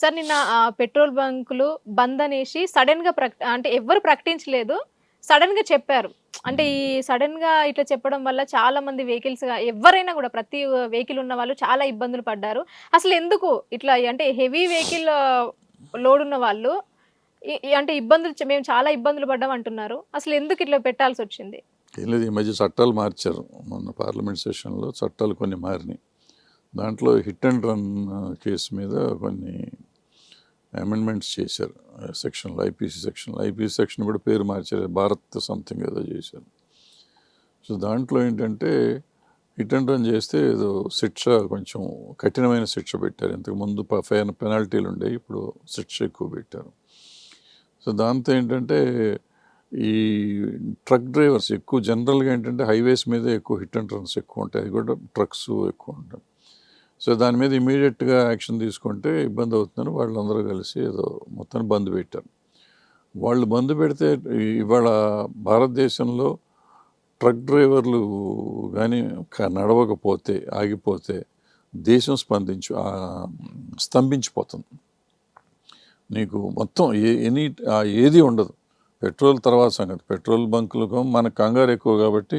Sir నిన్న petrol బంకులు బంద్ అనేసి సడన్గా ప్రక అంటే ఎవ్వరు ప్రకటించలేదు. సడన్గా చెప్పారు. అంటే ఈ సడన్గా ఇట్లా చెప్పడం వల్ల చాలా మంది వెహికల్స్ ఎవరైనా కూడా ప్రతి వెహికల్ ఉన్న వాళ్ళు చాలా ఇబ్బందులు పడ్డారు. అసలు ఎందుకు ఇట్లా అంటే హెవీ వెహికల్ లోడ్ ఉన్న వాళ్ళు అంటే ఇబ్బందులు మేము చాలా ఇబ్బందులు పడ్డాం అంటున్నారు. అసలు ఎందుకు ఇట్లా పెట్టాల్సి వచ్చింది? ఏం లేదు ఈ మధ్య చట్టాలు మార్చారు. మొన్న పార్లమెంట్ సెషన్లో చట్టాలు కొన్ని మారినాయి. దాంట్లో హిట్ అండ్ రన్ కేసు మీద కొన్ని అమెండ్మెంట్స్ చేశారు. సెక్షన్లో ఐపీసీ సెక్షన్లో. ఐపీసీ సెక్షన్ కూడా పేరు మార్చారు. భారత్ సంథింగ్ ఏదో చేశారు. సో దాంట్లో ఏంటంటే హిట్ అండ్ రన్ చేస్తే ఏదో శిక్ష కొంచెం కఠినమైన శిక్ష పెట్టారు. ఇంతకుముందు ఫైన్ పెనాల్టీలు ఉండేవి ఇప్పుడు శిక్ష ఎక్కువ పెట్టారు. సో దాంతో ఏంటంటే ఈ ట్రక్ డ్రైవర్స్ ఎక్కువ జనరల్గా ఏంటంటే హైవేస్ మీద ఎక్కువ హిట్ అండ్ రన్స్ ఎక్కువ ఉంటాయి. అది కూడా ట్రక్స్ ఎక్కువ ఉంటాయి. సో దాని మీద ఇమీడియట్గా యాక్షన్ తీసుకుంటే ఇబ్బంది అవుతుందని వాళ్ళందరూ కలిసి ఏదో మొత్తం బంద్ పెట్టారు. వాళ్ళు బంద్ పెడితే ఇవాళ భారతదేశంలో ట్రక్ డ్రైవర్లు కానీ నడవకపోతే ఆగిపోతే దేశం స్పందించు స్తంభించిపోతుంది. నీకు మొత్తం ఏ ఎనీ ఏది ఉండదు. పెట్రోల్ తర్వాత సంగతి. పెట్రోల్ బంకులకు మన కంగారు ఎక్కువ కాబట్టి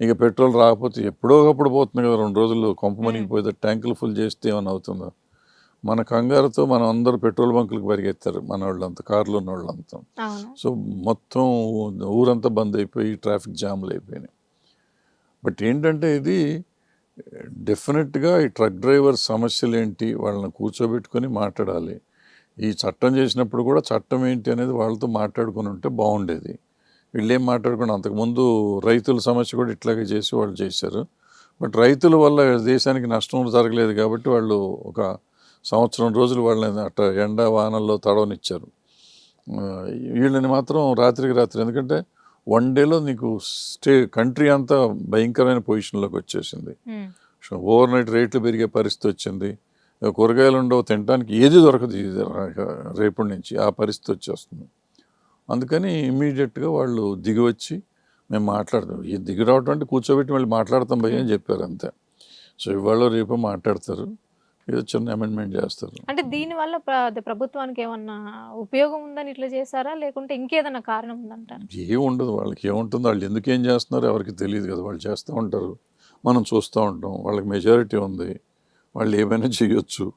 ఇక పెట్రోల్ రాకపోతే ఎప్పుడో ఒకప్పుడు పోతుంది కదా రెండు రోజులు కొంప మునిగిపోతే ట్యాంకులు ఫుల్ చేస్తే ఏమైనా అవుతుందా? మన కంగారుతో మనం అందరూ పెట్రోల్ బంకులకు పరిగెత్తారు మన వాళ్ళంతా కార్లు ఉన్న వాళ్ళంతా సో మొత్తం ఊరంతా బంద్ అయిపోయి ట్రాఫిక్ జామ్లు అయిపోయినాయి. బట్ ఏంటంటే ఇది డెఫినెట్గా ఈ ట్రక్ డ్రైవర్ సమస్యలు ఏంటి వాళ్ళని కూర్చోబెట్టుకొని మాట్లాడాలి. ఈ చట్టం చేసినప్పుడు కూడా చట్టం ఏంటి అనేది వాళ్ళతో మాట్లాడుకుని ఉంటే బాగుండేది. వీళ్ళు ఏం మాట్లాడుకుని అంతకుముందు రైతుల సమస్య కూడా ఇట్లాగే చేసి వాళ్ళు చేశారు. బట్ రైతుల వల్ల దేశానికి నష్టం జరగలేదు కాబట్టి వాళ్ళు ఒక సంవత్సరం రోజులు వాళ్ళని అట్ట ఎండ వానల్లో తడవనిచ్చారు. వీళ్ళని మాత్రం రాత్రికి రాత్రి ఎందుకంటే వన్ డేలో నీకు స్టే కంట్రీ అంతా భయంకరమైన పొజిషన్లోకి వచ్చేసింది. ఓవర్ నైట్ రేట్లు పెరిగే పరిస్థితి వచ్చింది. కూరగాయలు ఉండవు తినడానికి ఏది దొరకదు రేపటి నుంచి ఆ పరిస్థితి వచ్చేస్తుంది. అందుకని ఇమీడియట్గా వాళ్ళు దిగి వచ్చి మేము మాట్లాడతాం. ఈ దిగి రావటం అంటే కూర్చోబెట్టి మళ్ళీ మాట్లాడతాం భయ్య అని చెప్పారు అంతే. సో ఇవాళ రేపు మాట్లాడతారు. ఏదో చిన్న అమెండ్మెంట్ చేస్తారు. అంటే దీని వల్ల ప్ర- అదే ప్రభుత్వానికి ఏమన్నా ఉపయోగం ఉందని ఇట్లా చేశారా? లేకుంటే ఇంకేదన్నా కారణం ఉందంటారు? ఏం ఉండదు. వాళ్ళకి ఏముంటుంది? వాళ్ళు ఎందుకు ఏం చేస్తున్నారో ఎవరికి తెలియదు కదా. వాళ్ళు చేస్తూ ఉంటారు. మనం చూస్తూ ఉంటాం. వాళ్ళకి మెజారిటీ ఉంది. వాళ్ళు ఏమైనా చేయొచ్చు.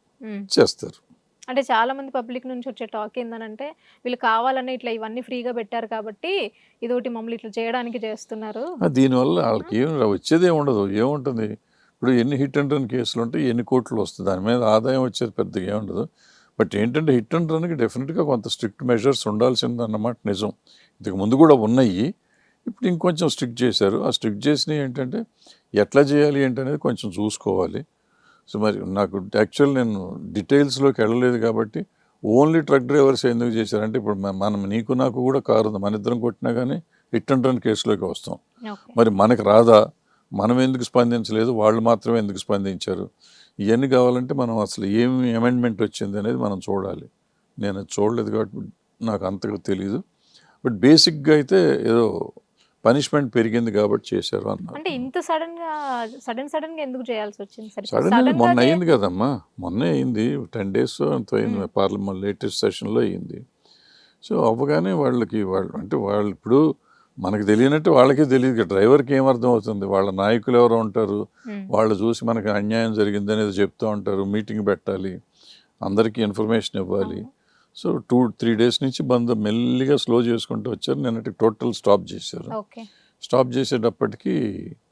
చేస్తారు. అంటే చాలా మంది పబ్లిక్ నుంచి వచ్చే టాక్ ఏందనంటే వీళ్ళు కావాలని ఇట్లా ఇవన్నీ ఫ్రీగా పెట్టారు కాబట్టి ఇదొకటి మమ్మల్ని ఇట్లా చేయడానికి చేస్తున్నారు. దీనివల్ల వాళ్ళకి ఏం వచ్చేది ఏముండదు ఉండదు ఏముంటుంది? ఇప్పుడు ఎన్ని హిట్ అండ్ రన్ కేసులు ఉంటాయి ఎన్ని కోట్లు వస్తుంది దాని మీద ఆదాయం వచ్చేది పెద్దగా ఏముండదు ఉండదు. బట్ ఏంటంటే హిట్ అండ్ రన్కి డెఫినెట్గా కొంత స్ట్రిక్ట్ మెజర్స్ ఉండాల్సింది అన్నమాట నిజం. ఇంతకు ముందు కూడా ఉన్నాయి ఇప్పుడు ఇంకొంచెం స్ట్రిక్ట్ చేశారు. ఆ స్ట్రిక్ట్ చేసినవి ఏంటంటే ఎట్లా చేయాలి ఏంటనేది కొంచెం చూసుకోవాలి. సో మరి నాకు యాక్చువల్ నేను డీటెయిల్స్లోకి వెళ్ళలేదు కాబట్టి ఓన్లీ ట్రక్ డ్రైవర్స్ ఎందుకు చేశారంటే ఇప్పుడు మనం నీకు నాకు కూడా కారు ఉంది. మన ఇద్దరం కొట్టినా కానీ హిట్ అండ్ రన్ కేసులోకి వస్తాం. మరి మనకు రాదా? మనం ఎందుకు స్పందించలేదు? వాళ్ళు మాత్రమే ఎందుకు స్పందించారు? ఇవన్నీ కావాలంటే మనం అసలు ఏమి అమెండ్మెంట్ వచ్చింది అనేది మనం చూడాలి. నేను చూడలేదు కాబట్టి నాకు అంతగా తెలియదు బట్ బేసిక్గా అయితే ఏదో పనిష్మెంట్ పెరిగింది కాబట్టి చేశారు అన్నారు. అంటే ఇంత సడన్గా సడన్ సడన్గా ఎందుకు చేయాల్సి వచ్చింది సడన్ మొన్న అయింది కదమ్మా. మొన్నే అయింది. టెన్ డేస్ అంత అయింది. పార్లమెంట్ లేటెస్ట్ సెషన్లో అయింది. సో అవ్వగానే వాళ్ళకి వాళ్ళు అంటే వాళ్ళు ఇప్పుడు మనకు తెలియనట్టు వాళ్ళకే తెలియదు కదా. డ్రైవర్కి ఏం అర్థం అవుతుంది? వాళ్ళ నాయకులు ఎవరు ఉంటారు. వాళ్ళు చూసి మనకి అన్యాయం జరిగింది అనేది చెప్తూ ఉంటారు. మీటింగ్ పెట్టాలి. అందరికీ ఇన్ఫర్మేషన్ ఇవ్వాలి. సో టూ త్రీ డేస్ నుంచి బంద్ మెల్లిగా స్లో చేసుకుంటూ వచ్చారు. నిన్నటి టోటల్ స్టాప్ చేశారు. ఓకే. స్టాప్ చేసేటప్పటికి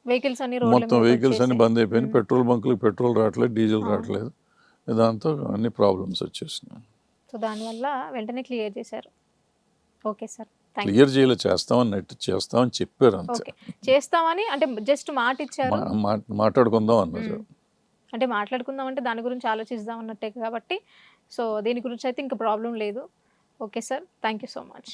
వెహికల్స్ అన్ని రోడ్ల మొత్తం వెహికల్స్ అన్ని. బంద్ అయిపోయినాయి. పెట్రోల్ బంకులకు పెట్రోల్ రావట్లేదు డీజిల్. రావట్లేదు. దాంతో అన్ని ప్రాబ్లమ్స్ వచ్చేసినాయి. సో దానివల్ల వెంటనే క్లియర్ చేశారు. Okay sir. క్లియర్ చేయలే నెట్ చేస్తామని చెప్పారు అంతే. చేస్తామని అంటే జస్ట్ మాట ఇచ్చారు. మాట్లాడుకుందాం అన్నారు. అంటే మాట్లాడుకుందాం అంటే దాని గురించి ఆలోచిద్దాం అన్నట్టే కాబట్టి సో దీని గురించి అయితే ఇంకా ప్రాబ్లం లేదు. Okay sir thank you so much.